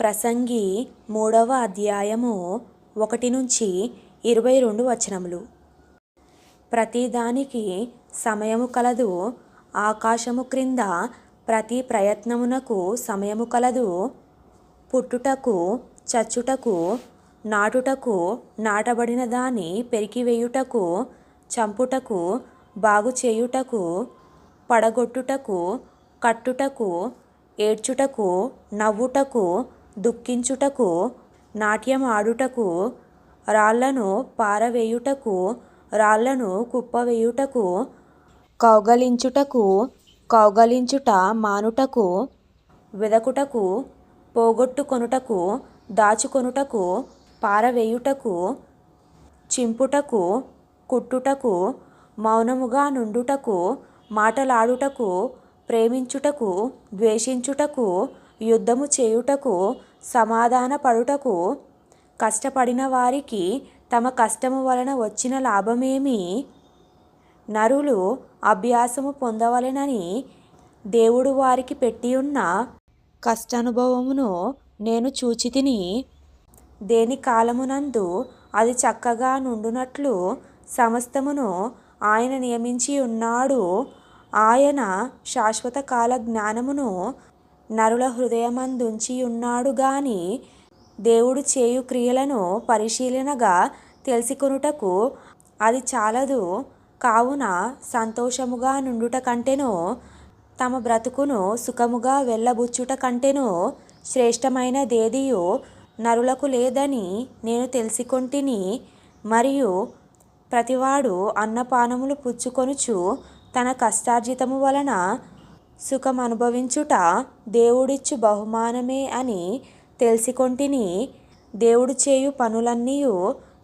ప్రసంగి మూడవ అధ్యాయము ఒకటి నుంచి ఇరవై రెండు వచనములు. ప్రతిదానికి సమయము కలదు ఆకాశము క్రింద ప్రతి ప్రయత్నమునకు సమయము కలదు పుట్టుటకు చచ్చుటకు నాటుటకు నాటబడిన దాని పెరికివేయుటకు చంపుటకు బాగు చేయుటకు పడగొట్టుటకు కట్టుటకు ఏడ్చుటకు నవ్వుటకు దుఃఖించుటకు నాట్యం ఆడుటకు రాళ్ళను పారవేయుటకు రాళ్ళను కుప్పవేయుటకు కౌగలించుటకు కౌగలించుట మానుటకు వెదకుటకు పోగొట్టుకొనుటకు దాచుకొనుటకు పారవేయుటకు చింపుటకు కుట్టుటకు మౌనముగా నుండుటకు మాటలాడుటకు ప్రేమించుటకు ద్వేషించుటకు యుద్ధము చేయుటకు సమాధానపడుటకు కష్టపడిన వారికి తమ కష్టము వలన వచ్చిన లాభమేమి? నరులు అభ్యాసము పొందవలెనని దేవుడు వారికి పెట్టి ఉన్న కష్టానుభవమును నేను చూచితిని. దేని కాలమునందు అది చక్కగా నుండునట్లు సమస్తమును ఆయన నియమించి ఉన్నాడు ఆయన శాశ్వత కాల జ్ఞానమును నరుల హృదయమందుంచి ఉన్నాడు గాని దేవుడు చేయు క్రియలను పరిశీలనగా తెలుసుకొనుటకు అది చాలదు. కావున సంతోషముగా నుండుట కంటేనో తమ బ్రతుకును సుఖముగా వెళ్ళబుచ్చుట కంటెను శ్రేష్టమైనదేదియు నరులకు లేదని నేను తెలిసికొంటిని. మరియు ప్రతివాడు అన్నపానములు పుచ్చుకొనుచు తన కష్టార్జితము వలన సుఖం అనుభవించుట దేవుడిచ్చు బహుమానమే అని తెలిసికొంటిని దేవుడు చేయు పనులన్నీయు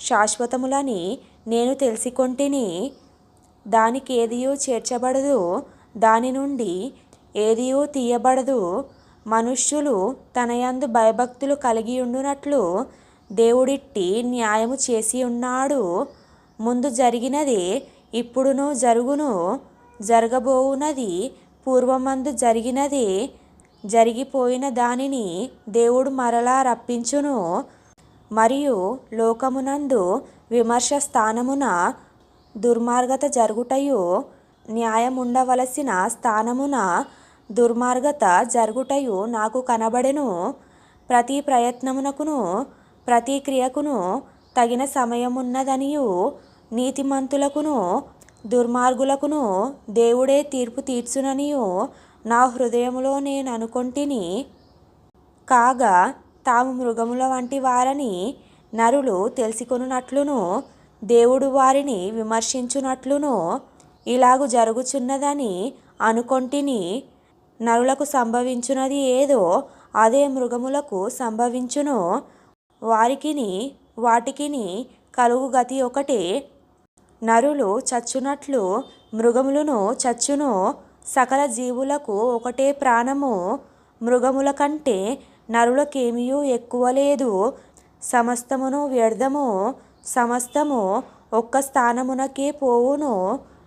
శాశ్వతములని నేను తెలిసికొంటిని. ఏదియో చేర్చబడదు దాని నుండి ఏదియూ తీయబడదు. మనుష్యులు తనయందు భయభక్తులు కలిగి ఉండునట్లు దేవుడిట్టి న్యాయము చేసి ఉన్నాడు ముందు జరిగినదే ఇప్పుడును జరుగును జరగబోవునది పూర్వమందు జరిగినది జరిగిపోయిన దానిని దేవుడు మరలా రప్పించును. మరియు లోకమునందు విమర్శ స్థానమున దుర్మార్గత జరుగుటయు న్యాయముండవలసిన స్థానమున దుర్మార్గత జరుగుటయు నాకు కనబడెను. ప్రతి ప్రయత్నమునకును ప్రతి క్రియకును తగిన సమయమున్నదనియు నీతిమంతులకును దుర్మార్గులకును దేవుడే తీర్పు తీర్చుననియు. నా హృదయములో నేను అనుకొంటిని. కాగా తాము మృగముల వంటి వారని నరులు తెలుసుకొనున్నట్లును దేవుడు వారిని విమర్శించునట్లును ఇలాగు జరుగుచున్నదని అనుకొంటిని. నరులకు సంభవించున్నది ఏదో అదే మృగములకు సంభవించును. వారికిని వాటికిని కలుగు గతి ఒకటే. నరులు చచ్చునట్లు మృగములను చచ్చును సకల జీవులకు ఒకటే ప్రాణము. మృగముల కంటే నరులకేమియూ ఎక్కువ లేదు. సమస్తమును వ్యర్థము సమస్తము ఒక్క స్థానమునకే పోవును.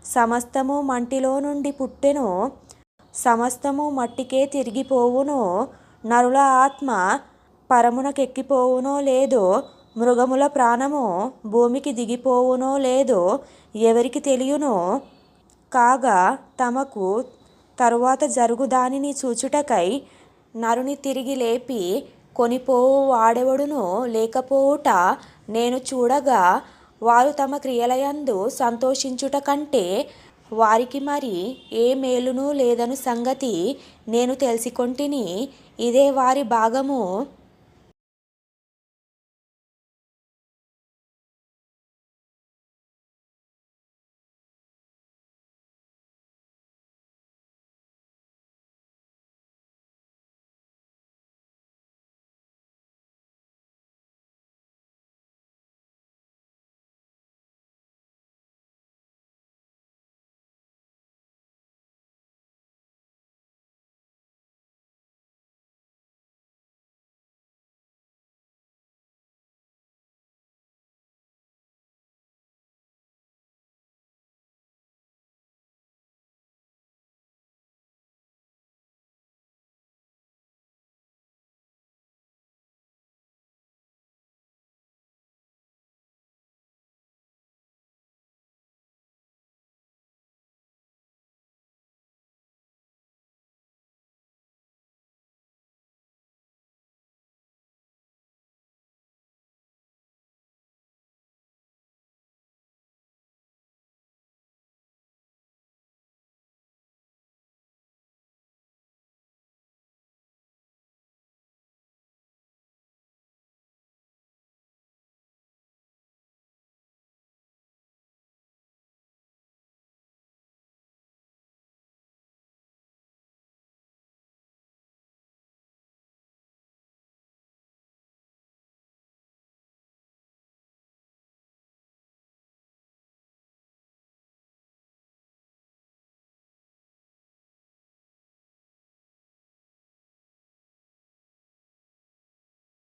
సమస్తము మంటిలో నుండి పుట్టెను సమస్తము మట్టికే తిరిగిపోవును. నరుల ఆత్మ పరమునకెక్కిపోవునో లేదో మృగముల ప్రాణము భూమికి దిగిపోవునో లేదో ఎవరికి తెలియనో కాగా తమకు తరువాత జరుగు దానిని చూచుటకై నరుని తిరిగి లేపి కొనిపోవు వాడెవడునో లేకపోవుట నేను చూడగా వారు తమ క్రియలయందు సంతోషించుట కంటే వారికి మరి ఏ మేలును లేదను సంగతి నేను తెలిసికొంటిని. ఇదే వారి భాగము.